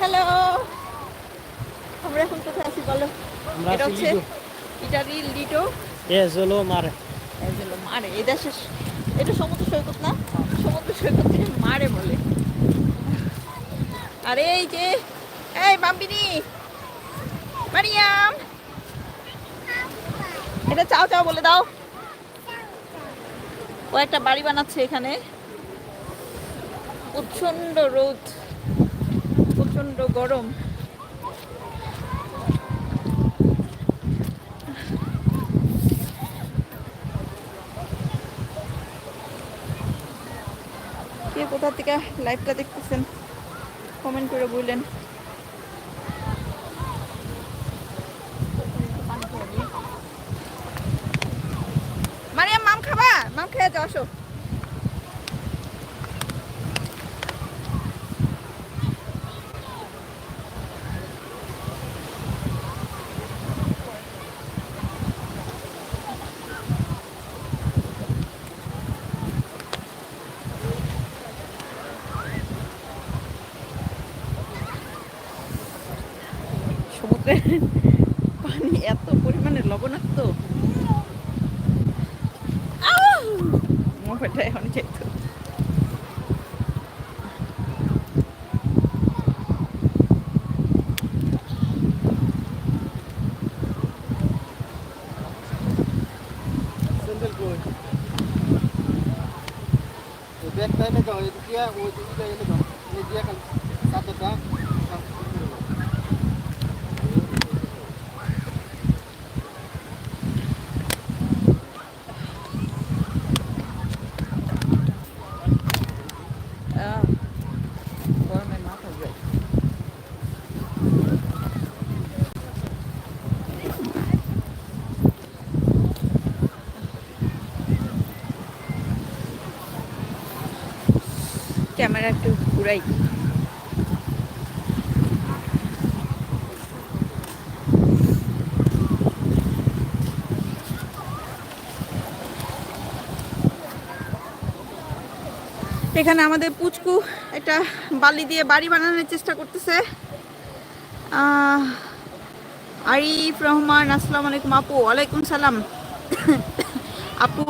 Hello আমরা এখন কোথায় আছি বলো? এটা হচ্ছে ইটালি লিটো এস হলো মারে। যে মারে এই দেশের এটা সমুদ্র সৈকত না? সমুদ্র সৈকত থেকে মারে বলে। আরে এই যে এই বাম্বিনি। মারিয়াম। এটা চাও চাও বলে দাও। ও একটা বাড়ি বানাচ্ছে এখানে। প্রচণ্ড রোদ। প্রচণ্ড গরম। কে কোথা থেকে লাইভটা দেখতেছেন? কমেন্ট করে বললেন। মারিয়াম, মাম খাবা? মাম খেয়ে যাও, আসো। সমুদ্রের পানি এত পরিমাণে লবণাক্ত। আউ! মোবাইলটা এখন যেত। স্যান্ডেল কই এই ব্যাগটা এনে দাও এই দিয়া ওই দিকটা এনে দাও এই দিয়া খালি চাদরটা আহ, গরমে মাথা ঘুরে ক্যামেরা একটু ঘুরাই। এখানে আমাদের পুচকু একটা বালি দিয়ে বাড়ি বানানোর চেষ্টা করতেছে। আরিফ রহমান, আসসালামু আলাইকুম আপু, ওয়ালাইকুম সালাম। আপু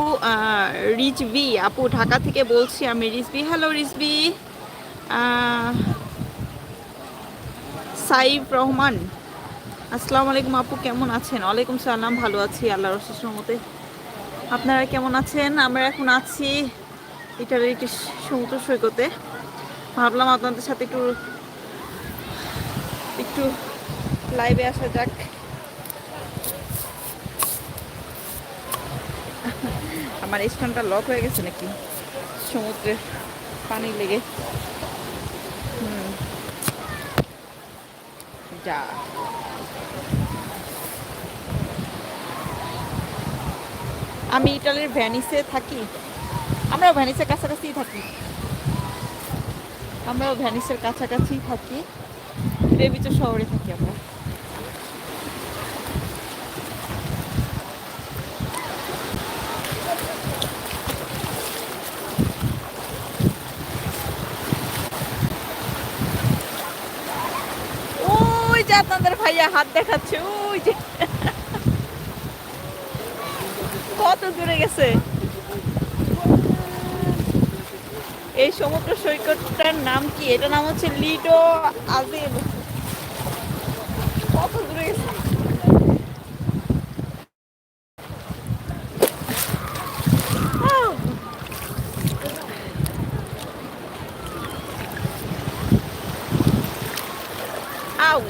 রিজবি আপু, ঢাকা থেকে বলছি আমি রিজবি হ্যালো রিজবি সাইফ রহমান। আসসালামু আলাইকুম আপু, কেমন আছেন? ওয়ালাইকুম সালাম, ভালো আছি, আল্লাহর রসের মতে আপনারা কেমন আছেন? আমরা এখন আছি ইটালির একটি সমুদ্র সৈকতে। ভাবলাম আপনাদের সাথে একটু একটু লাইভে আসা যাক। আমার স্থানটা লক হয়ে গেছে নাকি? সমুদ্রের পানি লেগে। হুম। যা। আমি ইটালির ভ্যানিসে থাকি। আমরাও ভ্যানিসের কাছাকাছিই থাকি। আমরাও ভ্যানিসের কাছাকাছি থাকি। রেবিচো শহরে থাকি আমরা ওই যে আপনাদের ভাইয়া হাত দেখাচ্ছে, ওই যে। কত দূরে গেছে? এই সমুদ্র সৈকতটার নাম কি? এটা নাম হচ্ছে লিডো আজিল কত দূরে গেছে? আহ! আউ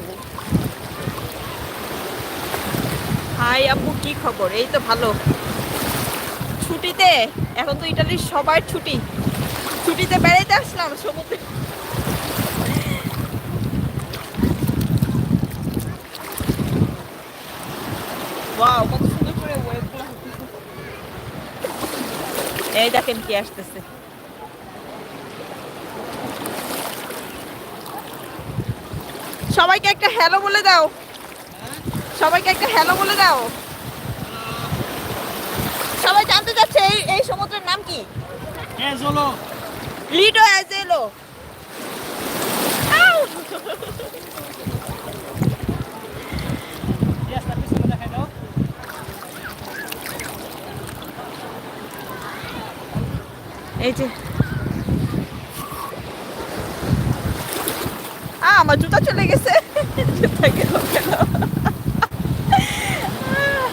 হাই আপু কি খবর? এই তো ভালো। ছুটিতে? এখন তো ইটালির সবার ছুটি। ছুটিতে বেড়াইতে আসলাম সমুদ্রে। ওয়াও কত সুন্দর করে ওয়েভগুলো এই দেখেন কি আসতেছে। সবাইকে একটা হ্যালো বলে দাও। সবাইকে একটা হ্যালো বলে দাও। সবাই জানতে চাচ্ছে এই এই সমুদ্রের নাম কি? লিডো অ্যাজেলো! এই যে। আমার জুতা চলে গেছে। জুতা গেল গেল আহ,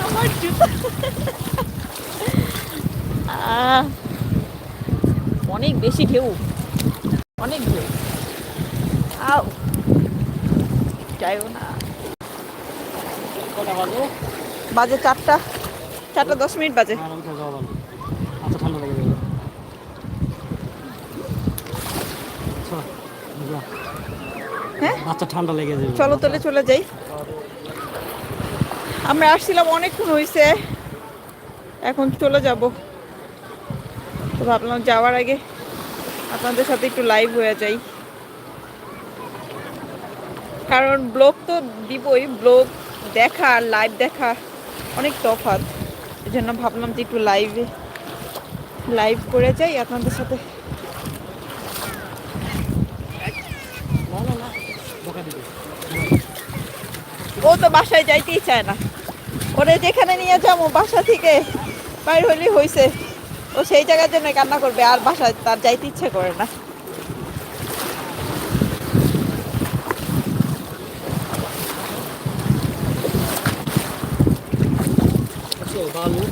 আমার জুতা আহ, অনেক বেশি ঢেউ। অনেক ঢেউ। আও যাইও না। বাজে? চারটা। চারটা দশ মিনিট বাজে। ভালো আচ্ছা ঠান্ডা লেগে যাবে। হ্যাঁ? আচ্ছা ঠান্ডা লেগে যাবে। চলো তাহলে চলে যাই। আমরা আসছিলাম অনেকক্ষণ হয়েছে এখন চলে যাব। তো ভাবলাম যাওয়ার আগে আপনাদের সাথে একটু লাইভ হয়ে যাই। কারণ ব্লগ তো দিবই ব্লগ দেখা আর লাইভ দেখা অনেক তফাৎ। এই জন্য ভাবলাম যে একটু লাইভে লাইভ করে যাই আপনাদের সাথে। ও তো বাসায় যাইতেই চায় না। ওরে যেখানে নিয়ে যাব, বাসা থেকে। বাইর হলেই হয়েছে ও সেই জায়গার জন্য কান্না করবে আর বাসায় তার যাইতে ইচ্ছে করে না। আচ্ছা বালু।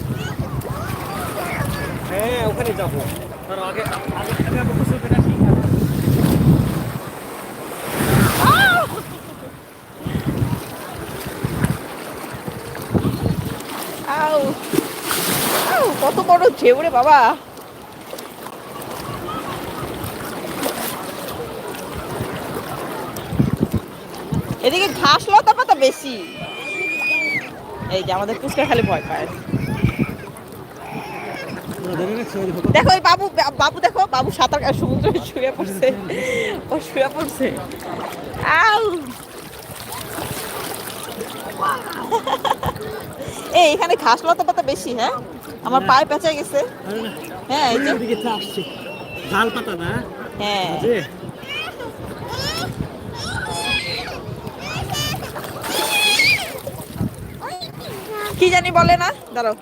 হ্যাঁ ওখানে যাব। তার আগে আগে আগে আমি গোসল করে আসি। আউ আউ কত বড় ঢেউ রে বাবা। এদিকে ঘাস লতা পাতা বেশি। এই যে আমাদের পুষ্কার খালি ভয় পায়। দেখো। ওই বাবু বাবু দেখো, বাবু সাঁতার সমুদ্রে শুয়ে পড়ছে। ও শুয়ে পড়ছে। এই, এখানে ঘাস লতা পাতা বেশি হ্যাঁ? আমার পায়ে পেঁচে গেছে। হ্যাঁ এই যে। আসছে। ঝাল পাতা না? হ্যাঁ। কি জানি বলে না? দাঁড়াও।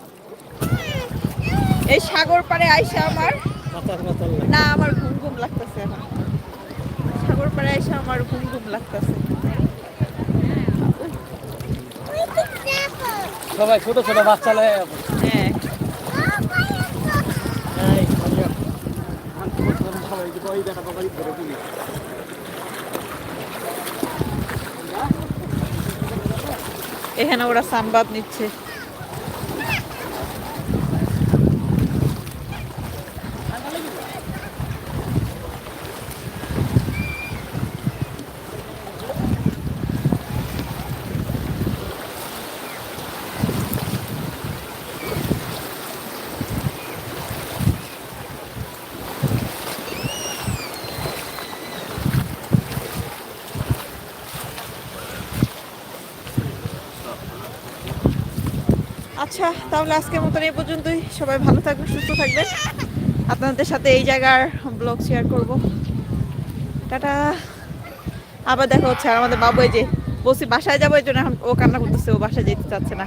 এই সাগর পাড়ে আইসা আমার। না আমার ঘুম ঘুম লাগতেছে এখন। সাগর পাড়ে আইসা আমার ঘুম ঘুম লাগতেছে। সবাই ছোট ছোট বাচ্চা লয়ে হ্যাঁ এই, আমিও। আমি ছোট ছোট এখানে ওরা সানবাদ নিচ্ছে। আচ্ছা তাহলে আজকের মতন এই পর্যন্তই। সবাই ভালো থাকবেন, সুস্থ থাকবেন। আপনাদের সাথে এই জায়গার ব্লগ শেয়ার করব। টাটা। আবার দেখা হচ্ছে আর আমাদের বাবু এই যে, বলছি বাসায় যাব এই জন্য এখন ও কান্না করতেছে, ও বাসায় যেতে চাচ্ছে না।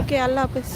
ওকে, আল্লাহ হাফেজ।